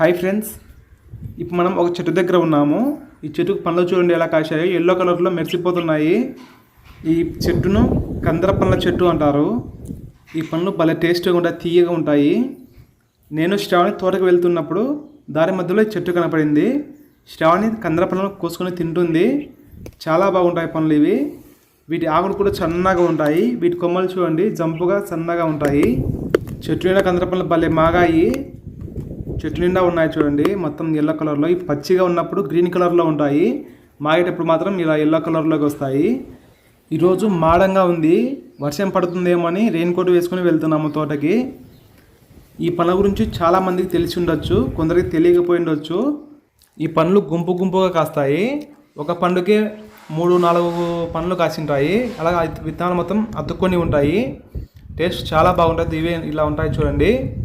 Hi friends. ఇప్పుడు మనం ఒక చెట్టు దగ్గర ఉన్నాము. ఈ చెట్టుకు పండ్లు చూడండి ఎలా కాశాయి. ఎల్లో కలర్లో మెరిసిపోతున్నాయి. ఈ చెట్టును కందర పండ్ల చెట్టు అంటారు. ఈ పండ్లు భలే టేస్ట్గా ఉంటాయి తీయగా ఉంటాయి. నేను శ్రావణి తోటకు వెళ్తున్నప్పుడు దారి మధ్యలో ఈ చెట్టు కనపడింది. శ్రావణి కందర పండ్లను కోసుకొని తింటుంది. చాలా బాగుంటాయి పండ్లు ఇవి. వీటి ఆకులు కూడా సన్నగా ఉంటాయి. వీటి కొమ్మలు చూడండి జంపుగా సన్నగా ఉంటాయి. చెట్టు మీద కందర పండ్లు భలే మాగాయి. చెట్టు నిండా ఉన్నాయి చూడండి. మొత్తం ఎల్లో కలర్లో ఈ పచ్చిగా ఉన్నప్పుడు గ్రీన్ కలర్లో ఉంటాయి. మాగేటప్పుడు మాత్రం ఇలా ఎల్లో కలర్లోకి వస్తాయి. ఈరోజు మాడంగా ఉంది. వర్షం పడుతుందేమో అని రెయిన్ కోట్ వేసుకుని వెళ్తున్నాము తోటకి. ఈ పనుల గురించి చాలామందికి తెలిసి ఉండొచ్చు. కొందరికి తెలియకపోయి ఉండొచ్చు. ఈ పండ్లు గుంపు గుంపుగా కాస్తాయి. ఒక పండుకే మూడు నాలుగు పండ్లు కాసింటాయి. అలాగే విత్తనాలు మొత్తం అతుక్కొని ఉంటాయి. టేస్ట్ చాలా బాగుంటుంది. ఇవే ఇలా ఉంటాయి చూడండి.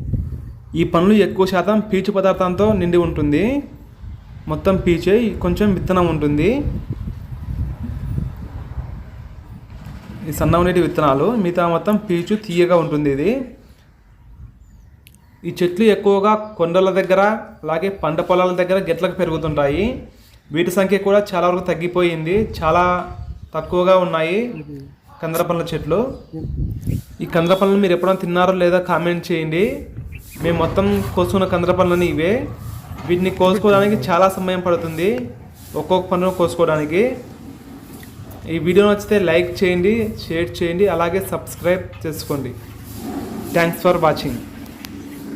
ఈ పండ్లు ఎక్కువ శాతం పీచు పదార్థంతో నిండి ఉంటుంది. మొత్తం పీచే కొంచెం విత్తనం ఉంటుంది. ఈ సన్న విత్తనాలు మిగతా మొత్తం పీచు తీయగా ఉంటుంది ఇది. ఈ చెట్లు ఎక్కువగా కొండల దగ్గర అలాగే పంట పొలాల దగ్గర గెట్లకు పెరుగుతుంటాయి. వీటి సంఖ్య కూడా చాలా వరకు తగ్గిపోయింది. చాలా తక్కువగా ఉన్నాయి కందర పండ్ల చెట్లు. ఈ కందర పండ్లు మీరు ఎప్పుడైనా తిన్నారో లేదా కామెంట్ చేయండి. మేము మొత్తం కోసుకున్న కందర పనులని ఇవే. వీటిని కోసుకోవడానికి చాలా సమయం పడుతుంది. ఒక్కొక్క పనులు కోసుకోవడానికి. ఈ వీడియో నచ్చితే లైక్ చేయండి షేర్ చేయండి అలాగే సబ్స్క్రైబ్ చేసుకోండి. Thanks for watching